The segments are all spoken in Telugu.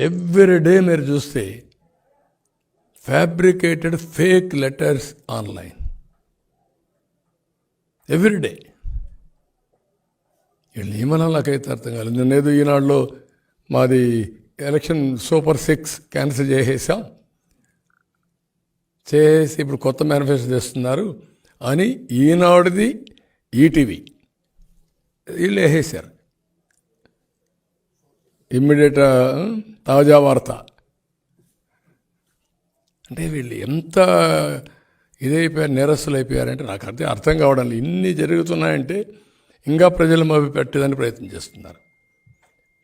ఎవ్రీ డే మీరు చూస్తే fabricated fake letters online every day వీళ్ళు నాకైతే అర్థం కాలేదు. నేనేదో ఈనాడులో మాది ఎలక్షన్ సూపర్ సిక్స్ క్యాన్సిల్ చేసేసాం. చేసి ఇప్పుడు కొత్త మేనిఫెస్టో చేస్తున్నారు అని ఈనాడుది ఈటీవీ. వీళ్ళు వేసేసారు ఇమ్మీడియట్ తాజా వార్త. అంటే వీళ్ళు ఎంత ఇదైపోయారు నేరస్తులు అయిపోయారంటే నాకు అర్థం అర్థం కావడం లేదు. ఇన్ని జరుగుతున్నాయంటే ఇంకా ప్రజలు మభి పెట్టేదని ప్రయత్నం చేస్తున్నారు.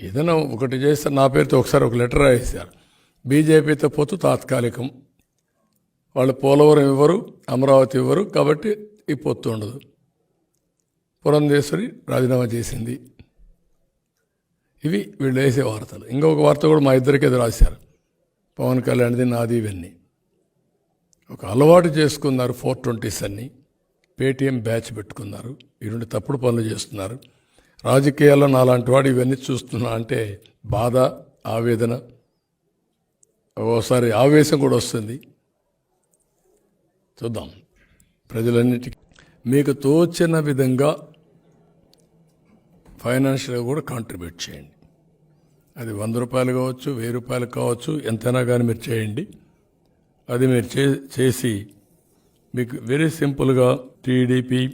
ఏదైనా ఒకటి చేస్తే నా పేరుతో ఒకసారి ఒక లెటర్ రాసేశారు. బీజేపీతో పోతూ తాత్కాలికం. వాళ్ళు పోలవరం ఇవ్వరు అమరావతి ఇవ్వరు కాబట్టి ఈ పొత్తు ఉండదు. పురంధేశ్వరి రాజీనామా చేసింది. ఇవి వీళ్ళు వేసే వార్తలు. ఇంకొక వార్త కూడా మా ఇద్దరికి రాశారు. పవన్ కళ్యాణ్ది నాది ఇవన్నీ. ఒక అలవాటు చేసుకున్నారు ఫోర్ ట్వంటీస్ అన్ని. పేటీఎం బ్యాచ్ పెట్టుకున్నారు. ఈ రెండు తప్పుడు పనులు చేస్తున్నారు. రాజకీయాల్లో నాలాంటి వాడు ఇవన్నీ చూస్తున్నా అంటే బాధ ఆవేదన ఓసారి ఆవేశం కూడా వస్తుంది. చూద్దాం. ప్రజలన్నిటికీ. మీకు తోచిన విధంగా ఫైనాన్షియల్గా కూడా కాంట్రిబ్యూట్ చేయండి. అది వంద రూపాయలు కావచ్చు వెయ్యి రూపాయలు కావచ్చు ఎంతైనా కానీ మీరు చేయండి. అది మీరు చే చేసి మీకు వెరీ సింపుల్గా TDP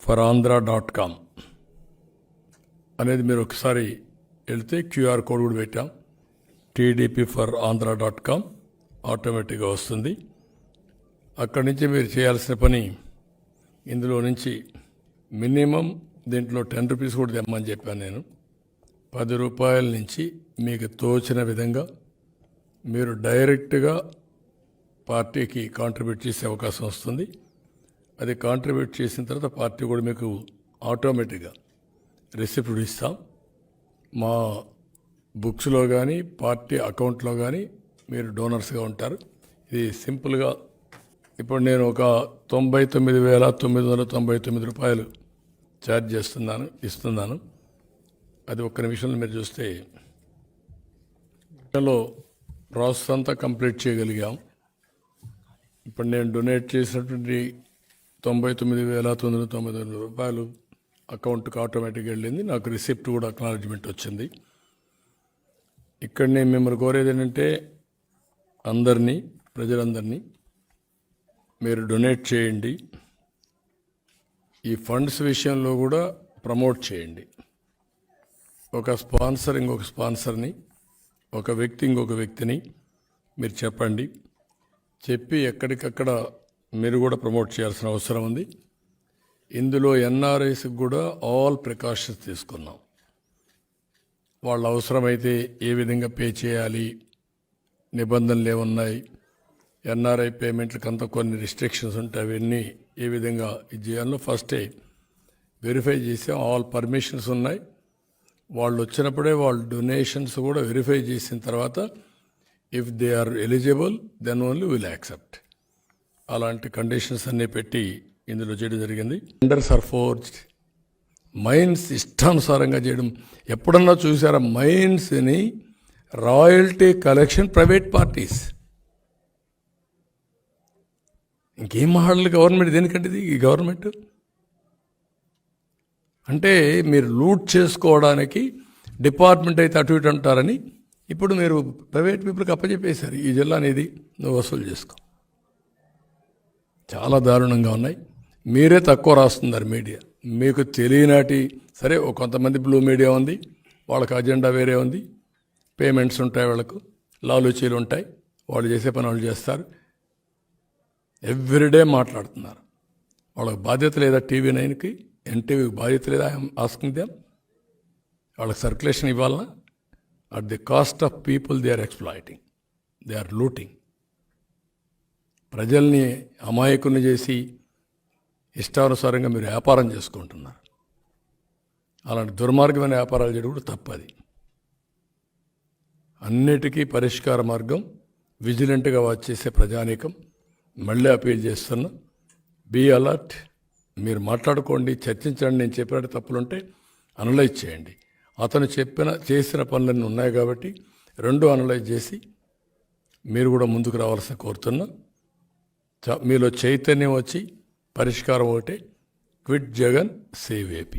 for Andhra dot com అనేది మీరు ఒకసారి వెళ్తే క్యూఆర్ కోడ్ కూడా పెట్టాం. TDP for Andhra dot com ఆటోమేటిక్గా వస్తుంది. అక్కడి నుంచి మీరు చేయాల్సిన పని ఇందులో నుంచి మినిమం దీంట్లో టెన్ రూపీస్ కూడా తెమ్మని చెప్పాను నేను. పది రూపాయల నుంచి మీకు తోచిన విధంగా మీరు డైరెక్ట్గా పార్టీకి కాంట్రిబ్యూట్ చేసే అవకాశం వస్తుంది. అది కాంట్రిబ్యూట్ చేసిన తర్వాత పార్టీ కూడా మీకు ఆటోమేటిక్గా రిసిప్ట్ ఇస్తాం. మా బుక్స్లో కానీ పార్టీ అకౌంట్లో కానీ మీరు డోనర్స్గా ఉంటారు. ఇది సింపుల్గా. ఇప్పుడు నేను ఒక తొంభై తొమ్మిది వేల తొమ్మిది వందల తొంభై తొమ్మిది రూపాయలు ఛార్జ్ చేస్తున్నాను ఇస్తున్నాను. అది ఒక్క నిమిషంలో మీరు చూస్తే లో ప్రాసెస్ అంతా కంప్లీట్ చేయగలిగాం. ఇప్పుడు నేను డొనేట్ చేసినటువంటి తొంభై తొమ్మిది వేల తొమ్మిది వందల తొంభై తొమ్మిది రూపాయలు అకౌంట్కి ఆటోమేటిక్గా వెళ్ళింది. నాకు రిసిప్ట్ కూడా అక్నాలజ్మెంట్ వచ్చింది. ఇక్కడ నేను మిమ్మల్ని కోరేది ఏంటంటే అందరినీ ప్రజలందరినీ మీరు డొనేట్ చేయండి. ఈ ఫండ్స్ విషయంలో కూడా ప్రమోట్ చేయండి. ఒక స్పాన్సర్ ఇంకొక స్పాన్సర్ని ఒక వ్యక్తి ఇంకొక వ్యక్తిని మీరు చెప్పండి. చెప్పి ఎక్కడికక్కడ మీరు కూడా ప్రమోట్ చేయాల్సిన అవసరం ఉంది. ఇందులో ఎన్ఆర్ఐస్కి కూడా ఆల్ ప్రికాషన్స్ తీసుకున్నాం. వాళ్ళ అవసరమైతే ఏ విధంగా పే చేయాలి నిబంధనలు ఏమున్నాయి ఎన్ఆర్ఐ పేమెంట్లకు అంత కొన్ని రిస్ట్రిక్షన్స్ ఉంటాయి అవన్నీ ఏ విధంగా ఇది చేయాలో ఫస్టే వెరిఫై చేసి ఆల్ పర్మిషన్స్ ఉన్నాయి. వాళ్ళు వచ్చినప్పుడే వాళ్ళ డొనేషన్స్ కూడా వెరిఫై చేసిన తర్వాత if they are eligible then only will accept అలాంటి కండిషన్స్ అన్నీ పెట్టి ఇందులో చేయడం జరిగింది. టెండర్స్ ఆర్ ఫోర్జ్డ్ మైన్స్ ఇష్టానుసారంగా చేయడం. ఎప్పుడన్నా చూసారా? మైన్స్ని రాయల్టీ కలెక్షన్ ప్రైవేట్ పార్టీస్ ఇంకేం మాట్లాడాలి గవర్నమెంట్ దేనికంటే ఇది? ఈ గవర్నమెంట్? అంటే మీరు లూట్ చేసుకోవడానికి డిపార్ట్మెంట్ అయితే అటు ఇటు అంటారని ఇప్పుడు మీరు ప్రైవేట్ పీపుల్కి అప్పచెప్పేశారు ఈ జిల్లా అనేది నువ్వు వసూలు చేసుకో. చాలా దారుణంగా ఉన్నాయి. మీరే తక్కువ రాస్తున్నారు మీడియా. మీకు తెలియనాటి సరే కొంతమంది బ్లూ మీడియా ఉంది వాళ్ళకి అజెండా వేరే ఉంది. పేమెంట్స్ ఉంటాయి వాళ్ళకు లాలూచీలు ఉంటాయి. వాళ్ళు చేసే పని వాళ్ళు చేస్తారు. ఎవ్రీడే మాట్లాడుతున్నారు. వాళ్ళకి బాధ్యత లేదా టీవీ నైన్కి ఎన్టీవీకి బాధ్యత లేదా ఆస్కింగ్ దెమ్ వాళ్ళకి సర్క్యులేషన్ ఇవ్వాలన్నా at the cost of people they are exploiting they are looting ప్రజల్ని అమాయకుని చేసి ఇష్టానుసారంగా మీరు వ్యాపారం చేసుకుంటున్నారు. అలాంటి దుర్మార్గమైన వ్యాపారాలు చేయడం కూడా తప్పది అన్నిటికీ పరిష్కార మార్గం విజిలెంట్గా వచ్చేసే ప్రజానీకం. మళ్ళీ అపీల్ చేస్తున్నా బీ అలర్ట్. మీరు మాట్లాడుకోండి చర్చించండి నేను చెప్పినట్టు తప్పులుంటే అనలైజ్ చేయండి. అతను చెప్పిన చేసిన పనులన్నీ ఉన్నాయి కాబట్టి రెండు అనలైజ్ చేసి మీరు కూడా ముందుకు రావాల్సిన కోరుతున్నా. చ- మీలో చైతన్యం వచ్చి పరిష్కారం ఒకటే. Quit Jagan save AP.